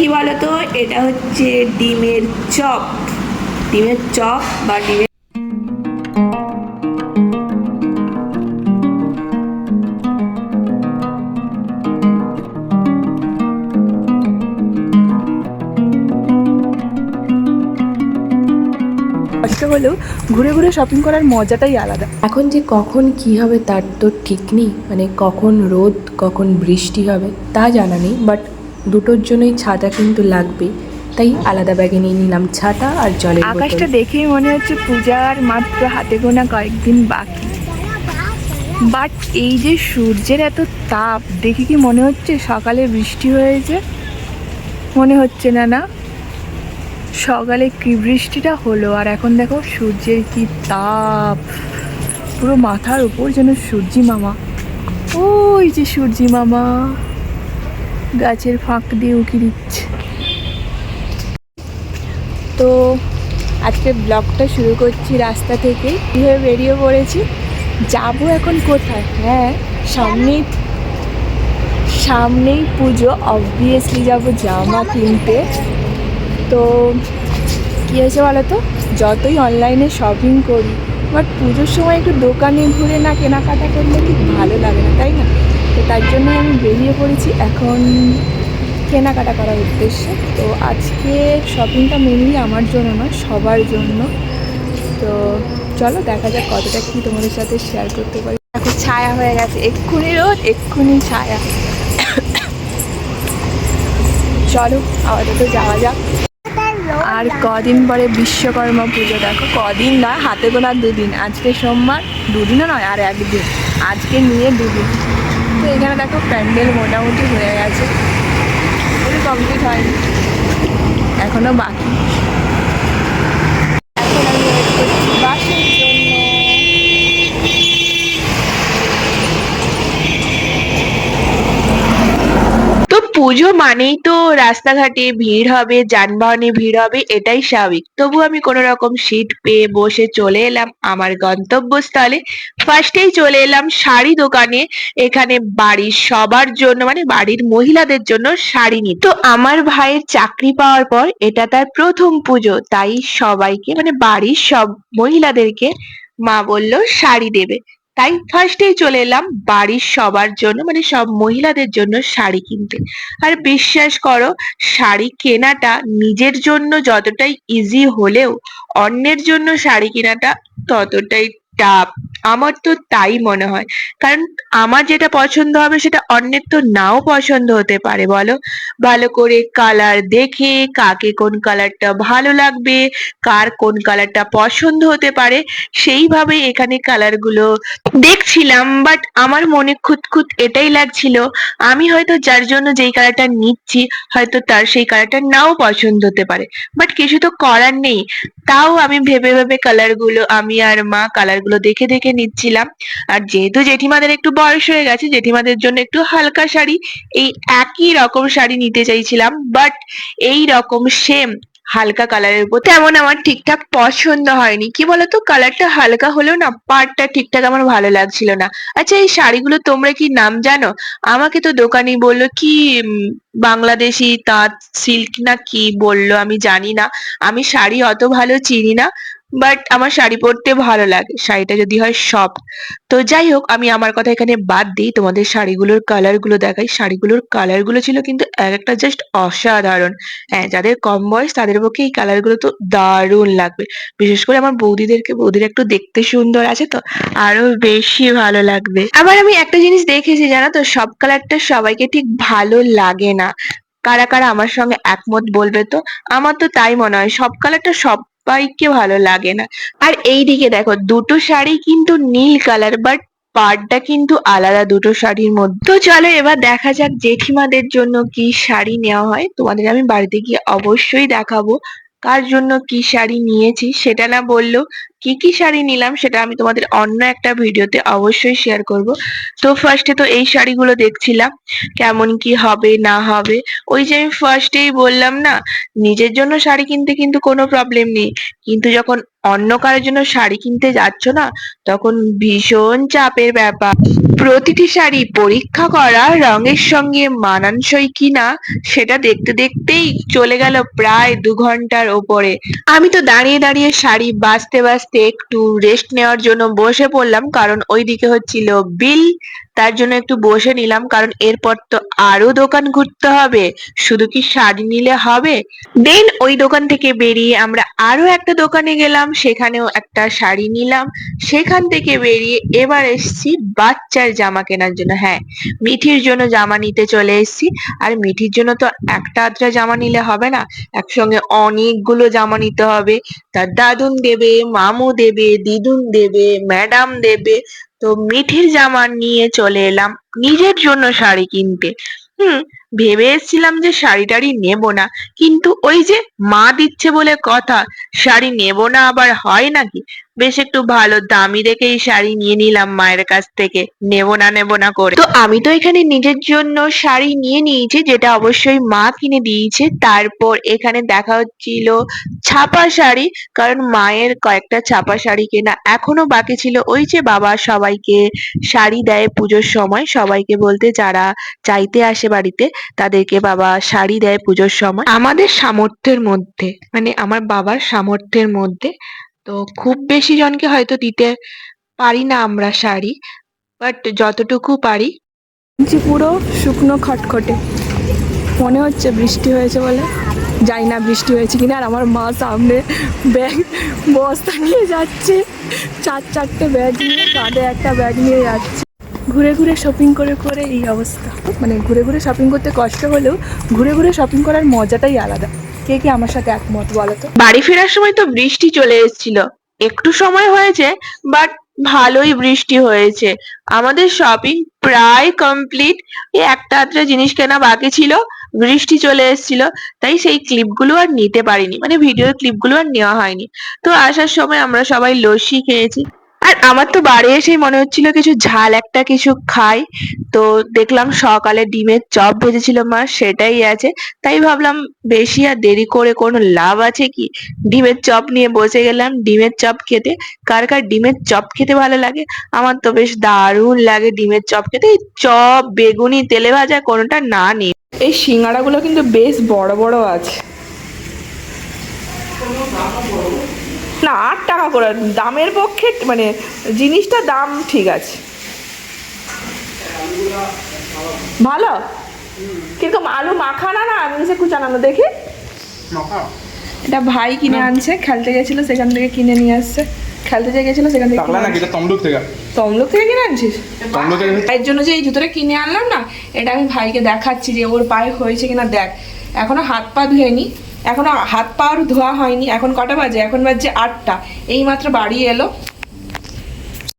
কি বলতো? এটা হচ্ছে ডিমের চপ। ডিমের চপ বা ডিমের কষ্ট হলেও ঘুরে ঘুরে শপিং করার মজাটাই আলাদা। এখন যে কখন কি হবে তার তো ঠিক নেই। মানে কখন রোদ কখন বৃষ্টি হবে তা জানা নেই। বাট দুটোর জন্যই ছাতা কিন্তু লাগবে। তাই আলাদা ব্যাগে নিয়ে নিলাম ছাতা আর জলের আকাশটা দেখেই মনে হচ্ছে পূজার মাত্র হাতে গোনা কয়েকদিন বাকি। বাট এই যে সূর্যের এত তাপ, দেখে কি মনে হচ্ছে সকালে বৃষ্টি হয়েছে? মনে হচ্ছে না না? সকালে কি বৃষ্টিটা হলো? আর এখন দেখো সূর্যের কি তাপ। পুরো মাথার উপর যেন সূর্যি মামা। ওই যে সূর্যি মামা। গাছের ফাঁক দিয়ে উকি দিচ্ছে। তো আজকে ব্লগটা শুরু করছি রাস্তা থেকে। কীভাবে বেরিয়ে পড়েছি। যাব এখন কোথায়? হ্যাঁ সামনেই সামনেই পুজো। অবভিয়াসলি যাব জামা কিনতে। তো কী হয়েছে বলো তো যতই অনলাইনে শপিং করি বাট পুজোর সময় একটু দোকানে ঘুরে না কেনাকাটা করলে ঠিক ভালো লাগে না, তাই না? তো তার জন্য আমি বেরিয়ে পড়েছি। এখন কেনাকাটা করার উদ্দেশ্যে। তো আজকে শপিংটা মেনলি আমার জন্য নয়, সবার জন্য। তো চলো দেখা যাক কতটা কি তোমাদের সাথে শেয়ার করতে পারি। এখন ছায়া হয়ে গেছে। এক্ষুনি রোদ, এক্ষুনি ছায়া। চলো, আপাতত যাওয়া যাক। আর কদিন পরে বিশ্বকর্মা পুজো, দেখো, কদিন না হাতে গোনা দুদিন। আজকে সোমবার, দুদিনও নয়, আর একদিন। আজকে নিয়ে দুদিন। তো এখানে দেখো প্যান্ডেল মোটামুটি হয়ে গেছে। কমপ্লিট হয়নি এখনও বাকি এখন আমি ওয়েট করছি বাসের জন্য তো পুজো মানেই তো রাস্তাঘাটে ভিড় হবে, যানবাহনে ভিড় হবে, এটাই স্বাভাবিক। তবু আমি কোনো রকম সিট পেয়ে বসে চলে এলাম আমার গন্তব্যস্থলে। ফার্স্টেই চলে এলাম শাড়ি দোকানে। এখানে বাড়ির সবার জন্য মানে বাড়ির মহিলাদের জন্য শাড়ি নিই তো আমার ভাইয়ের চাকরি পাওয়ার পর এটা তার প্রথম পুজো। তাই সবাইকে মানে বাড়ির সব মহিলাদেরকে মা বলল শাড়ি দেবে। তাই ফার্স্টেই চলে এলাম বাড়ির সবার জন্য মানে সব মহিলাদের জন্য শাড়ি কিনতে। আর বিশ্বাস করো, শাড়ি কেনাটা নিজের জন্য যতটাই ইজি হলেও অন্যের জন্য শাড়ি কেনাটা ততটাই টাফ আমার তো তাই মনে হয়। কারণ আমার যেটা পছন্দ হবে সেটা অন্যের তো নাও পছন্দ হতে পারে, বলো? ভালো করে কালার দেখে কাকে কোন কালারটা ভালো লাগবে, কার কোন কালারটা পছন্দ হতে পারে, সেইভাবে এখানে কালারগুলো দেখছিলাম বাট আমার মনে খুঁতখুত এটাই লাগছিল। আমি হয়তো যার জন্য যেই কালারটা নিচ্ছি, হয়তো তার সেই কালারটা নাও পছন্দ হতে পারে। বাট কিছু তো করার নেই। তাও আমি ভেবে ভেবে কালারগুলো আমি আর মা কালারগুলো দেখে দেখে নিচ্ছিলাম। আর যেহেতু জেঠিমাদের একটু বয়স হয়ে গেছে, জেঠিমাদের জন্য একটু হালকা শাড়ি, এই একই রকম শাড়ি নিতে চাইছিলাম বাট এই রকম সেম হালকা কালারের উপর। তেমন আমার ঠিকঠাক পছন্দ হয়নি। কি বলতো? কালারটা হালকা হলেও না পাড়টা ঠিকঠাক আমার ভালো লাগছিল না। আচ্ছা এই শাড়িগুলো তোমরা কি নাম জানো? আমাকে তো দোকানি বলল, কি বাংলাদেশি তাঁত সিল্ক না কি বলল? আমি জানি না। আমি শাড়ি অত ভালো চিনি না। বাট আমার শাড়ি পরতে ভালো লাগে। শাড়িটা যদি হয় সফট তো যাই হোক, আমি আমার কথা এখানে বাদ দিই। তোমাদের শাড়িগুলোর কালারগুলো দেখাই। শাড়িগুলোর কালারগুলো ছিল কিন্তু এক একটা জাস্ট অসাধারণ। হ্যাঁ যাদের কম বয়স, তাদের পক্ষে এই কালারগুলো তো দারুণ লাগবে। বিশেষ করে আমার বৌদিদেরকে। বৌদিরা একটু দেখতে সুন্দর আছে তো। আরও বেশি ভালো লাগবে। আবার আমি একটা জিনিস দেখেছি, জানো তো? সব কালারটা সবাইকে ঠিক ভালো লাগে না। কারা কারা আমার সঙ্গে একমত বলবে তো? আমার তো তাই মনে হয়। সব কালারটা সবাইকে ভালো লাগে না। আর এই দিকে দেখো, দুটো শাড়ি কিন্তু নীল কালার বাট পাড়টা কিন্তু আলাদা দুটো শাড়ির মধ্যে। তো চলো এবার দেখা যাক জেঠিমাদের জন্য কি শাড়ি নেওয়া হয়। তোমাদের আমি বাড়িতে গিয়ে অবশ্যই দেখাবো কার জন্য কি শাড়ি নিয়েছি, সেটা না বললেও কি কি শাড়ি নিলাম সেটা আমি তোমাদের অন্য একটা ভিডিওতে অবশ্যই শেয়ার করব। তো ফার্স্টে তো এই শাড়িগুলো দেখছিলাম, কেমন কি হবে, না হবে। ওই যে আমি ফার্স্টেই বললাম না, নিজের জন্য শাড়ি কিনতে কিন্তু কোনো প্রবলেম নেই। কিন্তু যখন অন্য কারোর জন্য শাড়ি কিনতে যাচ্ছ না, তখন ভীষণ চাপের ব্যাপার। প্রতিটি শাড়ি পরীক্ষা করা রঙের সঙ্গে মানানসই কিনা, সেটা দেখতে দেখতেই চলে গেল প্রায় দু ঘণ্টার ওপরে। আমি তো দাঁড়িয়ে দাঁড়িয়ে শাড়ি বাছতে বাছতে একটু রেস্ট নেওয়ার জন্য বসে পড়লাম কারণ ওইদিকে হচ্ছিল বিল তার জন্য একটু বসে নিলাম, কারণ এরপর তো আরও দোকান ঘুরতে হবে। শুধু কি শাড়ি নিলে হবে? দেন ওই দোকান থেকে বেরিয়ে আমরা আরও একটা দোকানে গেলাম, সেখানেও একটা শাড়ি নিলাম। সেখান থেকে বেরিয়ে এবার এসেছি বাচ্চার জামা কেনার জন্য। হ্যাঁ মিঠির জন্য জামা নিতে চলে এসেছি। আর মিঠির জন্য তো একটা আধটা জামা নিলে হবে না, একসঙ্গে অনেকগুলো জামা নিতে হবে। তার দাদুন দেবে, মামু দেবে, দিদুন দেবে, ম্যাডাম দেবে তো মিঠির জামা নিয়ে চলে এলাম। নিজের জন্য শাড়ি কিনতে। হুম, ভেবে এসেছিলাম যে শাড়ি টাড়ি নেব না। কিন্তু ওই যে মা দিচ্ছে বলে কথা, শাড়ি নেব না আবার হয় নাকি? বেশ একটু ভালো দামি দেখেই শাড়ি নিয়ে নিলাম মায়ের কাছ থেকে। নেব না নেব না করে। তো আমি তো এখানে নিজের জন্য শাড়ি নিয়ে নিয়েছি, যেটা অবশ্যই মা কিনে দিয়েছে। তারপর এখানে দেখা হচ্ছিল ছাপা শাড়ি, কারণ মায়ের কয়েকটা ছাপা শাড়ি কেনা এখনও বাকি ছিল। ওই যে বাবা সবাইকে শাড়ি দেয় পুজোর সময়, সবাইকে বলতে যারা চাইতে আসে বাড়িতে, তাদেরকে বাবা শাড়ি দেয় পুজোর সময়। আমাদের সামর্থ্যের মধ্যে মানে আমার বাবার সামর্থ্যের মধ্যে তো খুব বেশি জনকে হয়তো দিতে পারি না আমরা শাড়ি বাট যতটুকু পারি। পুরো শুকনো খটখটে। মনে হচ্ছে বৃষ্টি হয়েছে বলে। জানি না বৃষ্টি হয়েছে কিনা, আর আমার মা সামনে ব্যাগ, বস্তা নিয়ে যাচ্ছে। চার চারটে ব্যাগ নিয়ে, কাঁধে একটা ব্যাগ নিয়ে যাচ্ছে। ঘুরে ঘুরে শপিং করে করে এই অবস্থা। মানে ঘুরে ঘুরে শপিং করতে কষ্ট হলেও ঘুরে ঘুরে শপিং করার মজাটাই আলাদা। কে কে আমার সাথে একমত বলো তো? বাড়ি ফেরার সময় তো বৃষ্টি চলে এসেছিল। একটু সময় হয়েছে বাট ভালোই বৃষ্টি হয়েছে। আমাদের শপিং প্রায় কমপ্লিট একটা আধটা জিনিস কেনা বাকি ছিল, বৃষ্টি চলে এসেছিল। তাই সেই ক্লিপগুলো আর নিতে পারিনি। মানে ভিডিওর ক্লিপগুলো আর নেওয়া হয়নি। তো আসার সময় আমরা সবাই লস্যি খেয়েছি। আমার তো বাড়ি এসেই মনে হচ্ছিল কিছু ঝাল একটা কিছু খাই। তো দেখলাম সকালে ডিমের চপ ভেজেছিল মা সেটাই আছে। তাই ভাবলাম বেশি আর দেরি করে কোনো লাভ আছে কি? ডিমের চপ নিয়ে বসে গেলাম ডিমের চপ খেতে। কার কার ডিমের চপ খেতে ভালো লাগে? আমার তো বেশ দারুণ লাগে ডিমের চপ খেতে। এই চপ বেগুনি তেলে ভাজা কোনোটা না নেই এই সিঙ্গাড়াগুলো কিন্তু বেশ বড় বড় আছে। না আট টাকা করে দামের পক্ষে মানে জিনিসটা দাম ঠিক আছে। ভালো? কীরকম আলু মাখানা না আমি সে কুচানো দেখি। এটা ভাই কিনে আনছে খেলতে গেছিল সেখান থেকে কিনে নিয়ে আসছে। খেলতে যে গেছিল সেখান থেকে নাকি এটা তমলুক থেকে? তমলুক থেকে কিনে আনছিস? তমলুকের ভাইয়ের জন্য যে এই জুতোটা কিনে আনলাম না এটা আমি ভাইকে দেখাচ্ছি যে ওর পায়ে হয়েছে কিনা দেখ। এখনও হাত পা ধুয়েনি এখনও হাত পা আর ধোয়া হয়নি, এখন কটা বাজে? এখন বাজছে আটটা। এই মাত্র বাড়ি এলো